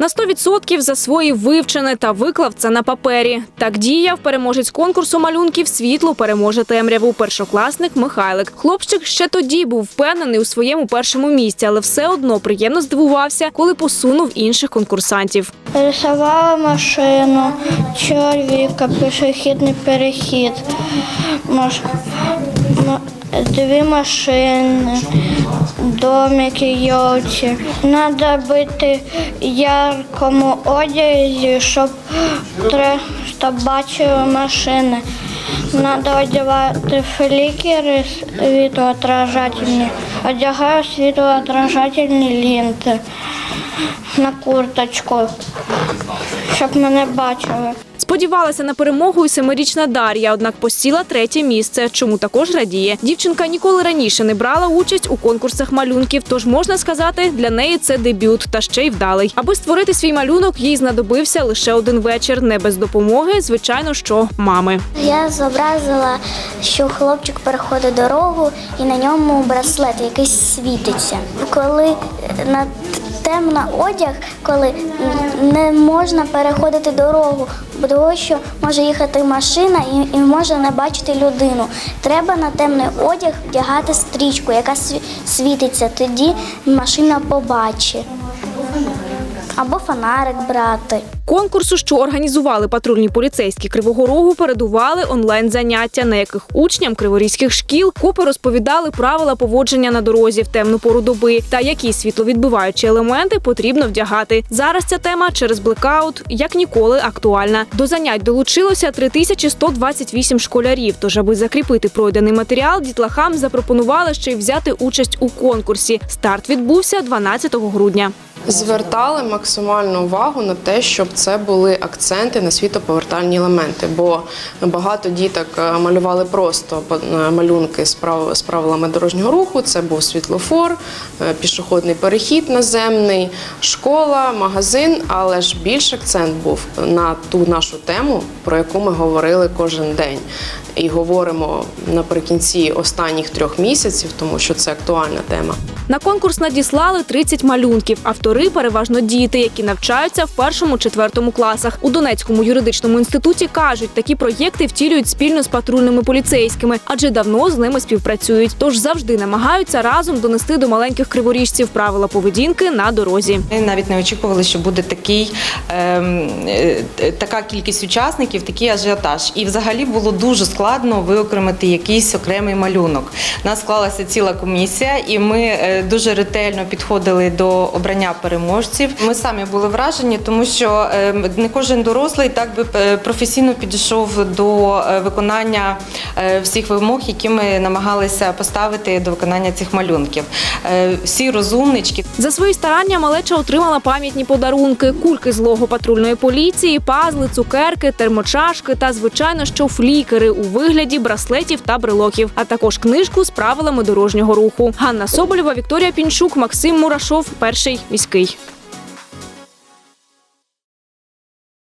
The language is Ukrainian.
На 100% засвоїв вивчене та виклав це на папері. Так діяв переможець конкурсу малюнків Світло переможе темряву. Першокласник Михайлик. Хлопчик ще тоді був впевнений у своєму першому місці, але все одно приємно здивувався, коли посунув інших конкурсантів. Рисувала машину, чоловіка, пішохідний перехід, маш... дві машини, домики, йолці. Треба бути яркому одязі, щоб, щоб бачили машини. Треба одягати флікери світлоотражательні, одягаю світлоотражательні ленти на курточку, щоб мене бачили. Сподівалася на перемогу і семирічна Дар'я, однак посіла третє місце. Чому також радіє. Дівчинка ніколи раніше не брала участь у конкурсах малюнків, тож можна сказати, для неї це дебют та ще й вдалий. Аби створити свій малюнок, їй знадобився лише один вечір, не без допомоги, звичайно, що мами. Я зобразила, що хлопчик переходить дорогу і на ньому браслет якийсь світиться. Коли на темна одяг, коли не можна переходити дорогу, бо що може їхати машина і, і може не бачити людину. Треба на темний одяг вдягати стрічку, яка світиться, тоді машина побачить. Або фонарик брати. Конкурсу, що організували патрульні поліцейські Кривого Рогу, передували онлайн-заняття, на яких учням криворізьких шкіл копи розповідали правила поводження на дорозі в темну пору доби та які світловідбиваючі елементи потрібно вдягати. Зараз ця тема через блекаут як ніколи актуальна. До занять долучилося 3128 школярів. Тож, аби закріпити пройдений матеріал, дітлахам запропонували ще й взяти участь у конкурсі. Старт відбувся 12 грудня. Звертали максимальну увагу на те, щоб це були акценти на світоповертальні елементи, бо багато діток е, малювали просто е, малюнки з прав- з правилами дорожнього руху. Це був світлофор, е, пішохідний перехід наземний, школа, магазин. Але ж більш акцент був на ту нашу тему, про яку ми говорили кожен день. І говоримо наприкінці останніх трьох місяців, тому що це актуальна тема. На конкурс надіслали 30 малюнків. Автори переважно діти, які навчаються в першому-четвертому класах. У Донецькому юридичному інституті кажуть, такі проєкти втілюють спільно з патрульними поліцейськими, адже давно з ними співпрацюють. Тож завжди намагаються разом донести до маленьких криворіжців правила поведінки на дорозі. Навіть не очікували, що буде такий, ем, е, така кількість учасників, такий ажіотаж. І взагалі було дуже складно виокремити якийсь окремий малюнок. У нас склалася ціла комісія, і ми е, дуже ретельно підходили до обрання переможців. Ми самі були вражені, тому що ем, не кожен дорослий так би е, професійно підійшов до е, виконання всіх вимог, які ми намагалися поставити до виконання цих малюнків. Е, Всі розумнички, За свої старання малеча отримала пам'ятні подарунки: кульки злого патрульної поліції, пазли, цукерки, термочашки та, звичайно, що флікери у вигляді браслетів та брелоків, а також книжку з правилами дорожнього руху. Ганна Соболєва, Вікторія Пінчук, Максим Мурашов, перший міський.